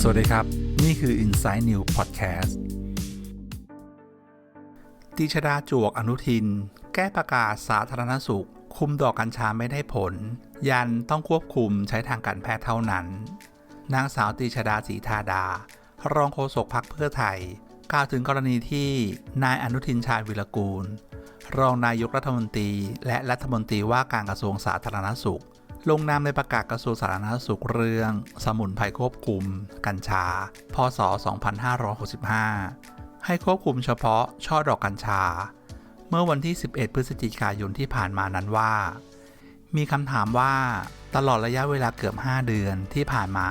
สวัสดีครับ นี่คือ Inside New Podcast ติชดาจวกอนุทิน แก้ประกาศสาธารณสุข คุมดอกกัญชาไม่ได้ผล ยันต้องควบคุมใช้ทางการแพทย์เท่านั้น นางสาวติชดาสีทาดา รองโฆษกพักเพื่อไทย กล่าวถึงกรณีที่นายอนุทินชาญวิรกูล รองนายกรัฐมนตรี และรัฐมนตรีว่าการกระทรวงสาธารณสุข ลงนามในประกาศกระทรวงสาธารณสุขเรื่อง สมุนไพรควบคุม กัญชา พศ 2565 ให้ควบคุมเฉพาะช่อดอกกัญชา เมื่อวันที่ 11 พฤศจิกายนที่ผ่านมานั้นว่า มีคำถามว่าตลอดระยะเวลาเกือบ 5 เดือนที่ผ่านมา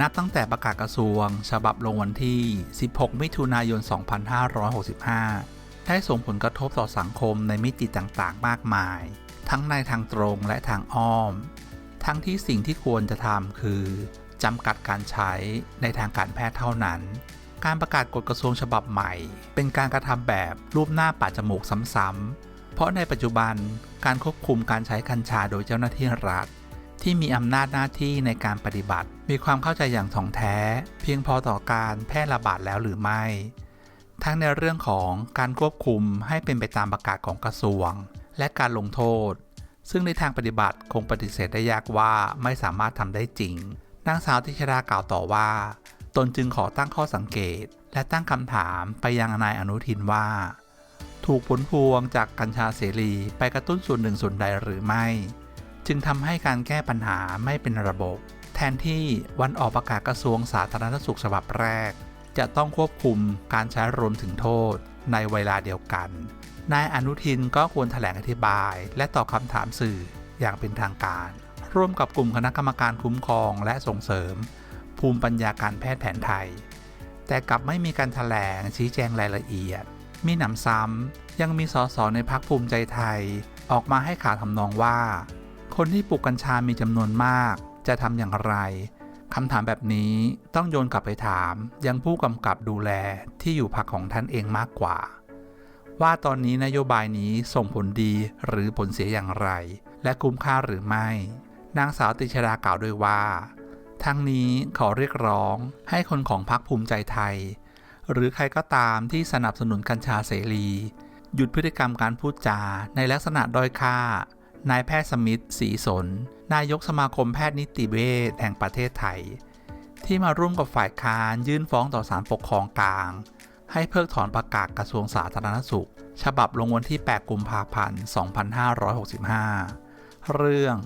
นับตั้งแต่ประกาศกระทรวง ฉบับลงวันที่ 16 มิถุนายน 2565 ได้ส่งผลกระทบต่อสังคมในมิติต่างๆ มากมาย ทั้งในทางตรงและทางอ้อม ทั้งที่สิ่งที่ควรจะทำคือจำกัดการใช้ในทางการแพทย์เท่านั้น การประกาศกฎกระทรวงฉบับใหม่ เป็นการกระทำแบบรูปหน้าปัดจมูกซ้ำๆ เพราะในปัจจุบันการควบคุมการใช้กัญชาโดยเจ้าหน้าที่รัฐ ที่มีอำนาจหน้าที่ในการปฏิบัติ มีความเข้าใจอย่างถ่องแท้ เพียงพอต่อการแพร่ระบาดแล้วหรือไม่ ทั้งในเรื่องของการควบคุมให้เป็นไปตามประกาศของกระทรวง และการลงโทษ ซึ่งในทางปฏิบัติคงปฏิเสธได้ยากว่าไม่สามารถทำได้จริง นางสาวติชดากล่าวต่อว่า ตนจึงขอตั้งข้อสังเกต และตั้งคำถามไปยังนายอนุทินว่า ถูกผลพวงจากกัญชาเสรีไปกระตุ้นส่วนหนึ่งส่วนใดหรือไม่ จึงทำให้การแก้ปัญหาไม่เป็นระบบ แทนที่วันออกประกาศกระทรวงสาธารณสุขฉบับแรก จะต้องควบคุมการใช้รวมถึงโทษในเวลาเดียวกัน นายอนุทินก็ควรแถลงอธิบาย และตอบคำถามสื่ออย่างเป็นทางการ ร่วมกับกลุ่มคณะกรรมการคุ้มครองและส่งเสริม ภูมิปัญญาการแพทย์แผนไทย แต่กลับไม่มีการถแถลงชี้แจงรายละเอียด มีหนำซ้ำยังมีสสในพักภูมิใจไทย ออกมาให้ข่าวทำนองว่า คนที่ปลูกกัญชามีจำนวนมาก จะทำอย่างไร คำถามแบบนี้ต้องโยนกลับไปถามยังผู้กำกับดูแลที่อยู่พักของท่านเองมากกว่า ว่าตอนนี้นโยบายนี้ส่งผลดีหรือผลเสียอย่างไร และคุ้มค่าหรือไม่ นางสาวติชดากล่าวด้วยว่า ทั้งนี้ขอเรียกร้องให้คนของพรรคภูมิใจไทย หรือใครก็ตามที่สนับสนุนกัญชาเสรี หยุดพฤติกรรมการพูดจาในลักษณะด้อยค่า นายแพทย์สมิทธ์ศรีสน นายกสมาคมแพทย์นิติเวชแห่งประเทศไทย ที่มาร่วมกับฝ่ายค้านยื่นฟ้องต่อศาลปกครองกลาง ให้เพิกถอนประกาศกระทรวงสาธารณสุข ฉบับลงวันที่ 8 กุมภาพันธ์ 2565 เรื่อง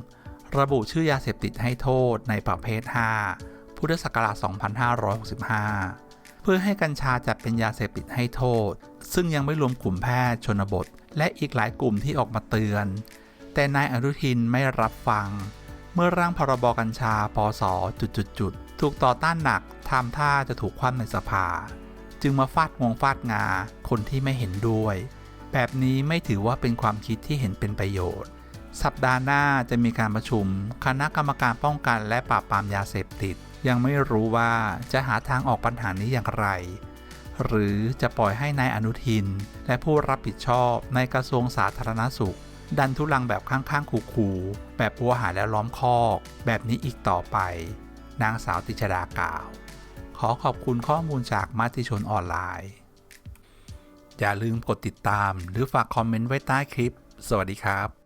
ระบุชื่อยาเสพติดให้โทษในประเภท 5 พุทธศักราช 2565เพื่อให้กัญชาจัดเป็นยาเสพติดให้โทษ ซึ่งยังไม่รวมกลุ่มแพทย์ชนบท และอีกหลายกลุ่มที่ออกมาเตือน แต่นายอนุทินไม่รับฟัง เมื่อร่างพรบกัญชาพศจุดๆๆถูกต่อต้านหนักทำท่าจะถูกคว่ำในสภา จึงมาฟาดงวงฟาดงาคนที่ไม่เห็นด้วย แบบนี้ไม่ถือว่าเป็นความคิดที่เห็นเป็นประโยชน์ สัปดาห์หน้าจะมีการประชุม คณะกรรมการป้องกันและปราบปรามยาเสพติด ยังไม่รู้ว่าจะหาทางออกปัญหานี้อย่างไร หรือจะปล่อยให้นายอนุทิน และผู้รับผิดชอบในกระทรวงสาธารณสุข ดันทุลังแบบข้างๆขู่ๆแบบปัวหาแล้วล้อมคอก แบบนี้อีกต่อไป นางสาวติชดากล่าว ขอขอบคุณข้อมูลจากมติชนออนไลน์ อย่าลืมกดติดตามหรือฝากคอมเมนต์ไว้ใต้คลิป สวัสดีครับ